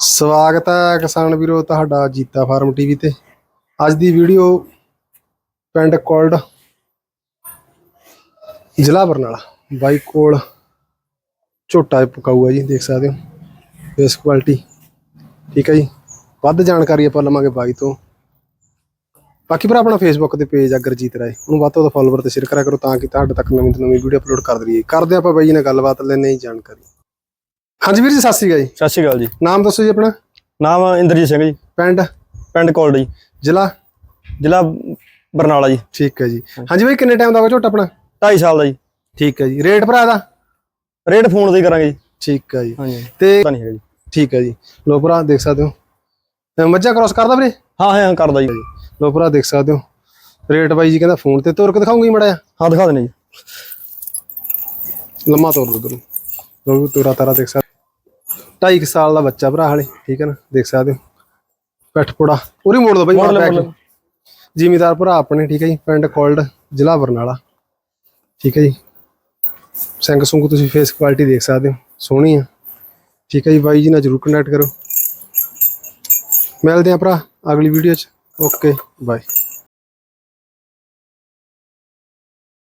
ਸਵਾਗਤ ਹੈ ਕਿਸਾਨ ਵੀਰੋ ਤੁਹਾਡਾ ਜੀਤਾ ਫਾਰਮ ਟੀਵੀ ਤੇ। ਅੱਜ ਦੀ ਵੀਡੀਓ ਪਿੰਡ ਕੋਲਡ ਜ਼ਿਲ੍ਹਾ ਬਰਨਾਲਾ। ਬਾਈ ਕੋਲ ਝੋਟਾ ਪਕਾਊਗਾ ਜੀ, ਦੇਖ ਸਕਦੇ ਹੋ। ਫੇਸ ਕੁਆਲਿਟੀ ਠੀਕ ਹੈ ਜੀ। ਵੱਧ ਜਾਣਕਾਰੀ ਆਪਾਂ ਲਵਾਂਗੇ ਬਾਈ ਤੋਂ। ਬਾਕੀ ਭਰਾ, ਆਪਣਾ ਫੇਸਬੁੱਕ ਤੇ ਪੇਜ ਆ ਗੁਰਜੀਤ ਰਾਏ। ਉਹਨੂੰ ਵੱਧ ਤੋਂ ਵੱਧ ਫਾਲੋਵਰ ਤੇ ਸ਼ੇਅਰ ਕਰਿਆ ਕਰੋ ਤਾਂ ਕਿ ਤੁਹਾਡੇ ਤੱਕ ਨਵੀਂ ਤੋਂ ਨਵੀਂ ਵੀਡੀਓ ਅਪਲੋਡ ਕਰ ਦਈਏ। ਕਰਦੇ ਆਪਾਂ ਬਾਈ ਜੀ ਨਾਲ ਗੱਲਬਾਤ ਲੈਣੇ ਹੀ ਜਾਣਕਾਰੀ। ਹਾਂਜੀ ਵੀਰ ਜੀ ਸਤਿ ਸ਼੍ਰੀ ਅਕਾਲ ਜੀ। ਸਤਿ ਸ਼੍ਰੀ ਅਕਾਲ ਜੀ। ਨਾਮ ਦੱਸੋ ਜੀ ਆਪਣਾ? ਨਾਮ ਇੰਦਰਜੀਤ ਸਿੰਘ ਜੀ। ਪਿੰਡ? ਪਿੰਡ ਕੋਲਡ। ਜੀ ਜ਼ਿਲ੍ਹਾ? ਜ਼ਿਲ੍ਹਾ ਬਰਨਾਲਾ ਜੀ। ਠੀਕ ਹੈ ਜੀ। ਹਾਂਜੀ ਬਾਈ ਕਿੰਨੇ ਟਾਈਮ ਦਾ ਹੋਗਾ ਝੋਟਾ ਆਪਣਾ? 2.5 ਸਾਲ ਦਾ ਜੀ। ਠੀਕ ਹੈ ਜੀ। ਰੇਟ ਭਰਾ ਦਾ? ਰੇਟ ਫੋਨ ਤੇ ਹੀ ਕਰਾਂਗੇ ਜੀ। ਠੀਕ ਹੈ ਜੀ। ਹਾਂਜੀ। ਤੇ ਪਤਾ ਨਹੀਂ ਹੈਗਾ ਜੀ। ਠੀਕ ਹੈ ਜੀ। ਲੋ ਭਰਾ ਦੇਖ ਸਕਦੇ ਹੋ। ਅਹ ਮੱਝਾਂ ਕ੍ਰਾਸ ਕਰਦਾ ਵੀਰੇ? ਹਾਂ ਹਾਂ ਕਰਦਾ ਜੀ। ਲੋ ਭਰਾ ਦੇਖ ਸਕਦੇ ਹੋ। ਰੇਟ ਬਾਈ ਜੀ ਕਹਿੰਦਾ ਫੋਨ ਤੇ। ਤੋਰ ਕੇ ਦਿਖਾਉਂਗੀ ਮੜਾ ਹਾਂ ਦਿਖਾ ਜੀ। ਲੰਮਾ ਤੋਰ ਦੋ ਲੋ ਤੋਰਾ ਤਾਰਾ ਦੇਖ ਸਕਦੇ 2.5 ਸਾਲ ਦਾ ਬੱਚਾ ਭਰਾ ਹਲੇ ਠੀਕ ਹੈ ਨਾ ਦੇਖ ਸਕਦੇ ਹੋ। ਪੈਠ ਪੋੜਾ ਉਰੀ ਮੋੜ ਦੋ ਬਾਈ ਮਾਰ ਬੈਕ। ਜ਼ਿਮੀਦਾਰ ਭਰਾ ਆਪਣੇ ਠੀਕ ਹੈ ਜੀ ਪਿੰਡ ਕੋਲਡ ਜ਼ਿਲ੍ਹਾ ਬਰਨਾਲਾ। ਠੀਕ ਹੈ ਜੀ। ਸਿੰਘ ਸੁੰਗ ਤੁਸੀਂ ਫੇਸ ਕੁਆਲਿਟੀ ਦੇਖ ਸਕਦੇ ਹੋ ਸੋਹਣੀ ਆ। ਠੀਕ ਹੈ ਜੀ ਬਾਈ ਜੀ ਨਾਲ ਜਰੂਰ ਕੰਟੈਕਟ ਕਰੋ। ਮਿਲਦੇ ਆ ਭਰਾ ਅਗਲੀ ਵੀਡੀਓ 'ਚ। Okay bye